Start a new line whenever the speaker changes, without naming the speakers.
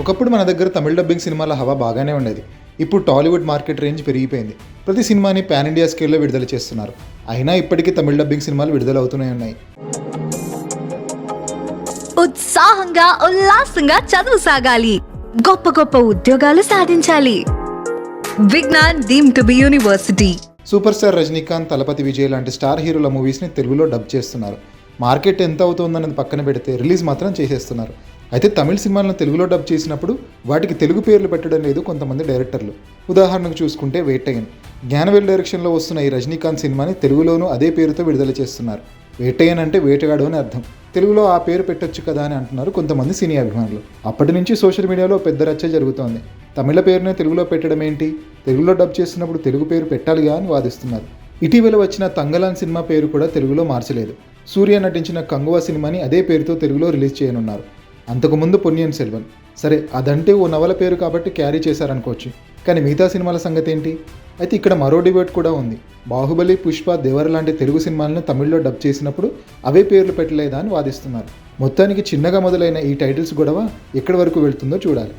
ఒకప్పుడు మన దగ్గర తమిళ డబ్బింగ్ సినిమాల హవా బాగానే ఉండేది. ఇప్పుడు టాలీవుడ్ మార్కెట్ రేంజ్ పెరిగిపోయింది. ప్రతి సినిమాని పాన్ ఇండియా స్కేల్లో విడుదల చేస్తున్నారు. అయినా ఇప్పటికీ తమిళ డబ్బింగ్ సినిమాలు విడుదలవుతూనే ఉన్నాయి.
ఉత్సాహంగా ఉల్లాసంగా చదువు సాగాలి. గొప్ప గొప్ప ఉద్యోగాలు సాధించాలి. Vignan deemed to be university.
Super star Rajinikanth Thalapathy Vijay లాంటి స్టార్ హీరోల మూవీస్ని తెలుగులో డబ్ చేస్తున్నారు. మార్కెట్ ఎంత అవుతుందన్నది పక్కన పెడితే రిలీజ్ మాత్రం చేసేస్తున్నారు. అయితే తమిళ సినిమాలను తెలుగులో డబ్ చేసినప్పుడు వాటికి తెలుగు పేర్లు పెట్టడం లేదు కొంతమంది డైరెక్టర్లు. ఉదాహరణకు చూసుకుంటే వేటయ్యన్ జ్ఞానవేల్ డైరెక్షన్లో వస్తున్న ఈ రజనీకాంత్ సినిమాని తెలుగులోనూ అదే పేరుతో విడుదల చేస్తున్నారు. వేటయ్యన్ అంటే వేటగాడు అని అర్థం. తెలుగులో ఆ పేరు పెట్టొచ్చు కదా అని అంటున్నారు కొంతమంది సినీ అభిమానులు. అప్పటి నుంచి సోషల్ మీడియాలో పెద్ద రచ్చ జరుగుతోంది. తమిళ పేరునే తెలుగులో పెట్టడం ఏంటి? తెలుగులో డబ్ చేస్తున్నప్పుడు తెలుగు పేరు పెట్టాలిగా అని వాదిస్తున్నారు. ఇటీవల వచ్చిన తంగలాన్ సినిమా పేరు కూడా తెలుగులో మార్చలేదు. సూర్య నటించిన కంగువా సినిమాని అదే పేరుతో తెలుగులో రిలీజ్ చేయనున్నారు. అంతకుముందు పొన్నియన్ సెల్వన్ సరే అదంటే ఓ నవల పేరు కాబట్టి క్యారీ చేశారనుకోవచ్చు. కానీ మిగతా సినిమాల సంగతి ఏంటి అయితే ఇక్కడ మరో డిబేట్ కూడా ఉంది. బాహుబలి పుష్ప దేవర లాంటి తెలుగు సినిమాలను తమిళ్ళో డబ్ చేసినప్పుడు అవే పేర్లు పెట్టలేదా అని వాదిస్తున్నారు. మొత్తానికి చిన్నగా మొదలైన ఈ టైటిల్స్ గొడవ ఎక్కడి వరకు వెళ్తుందో చూడాలి.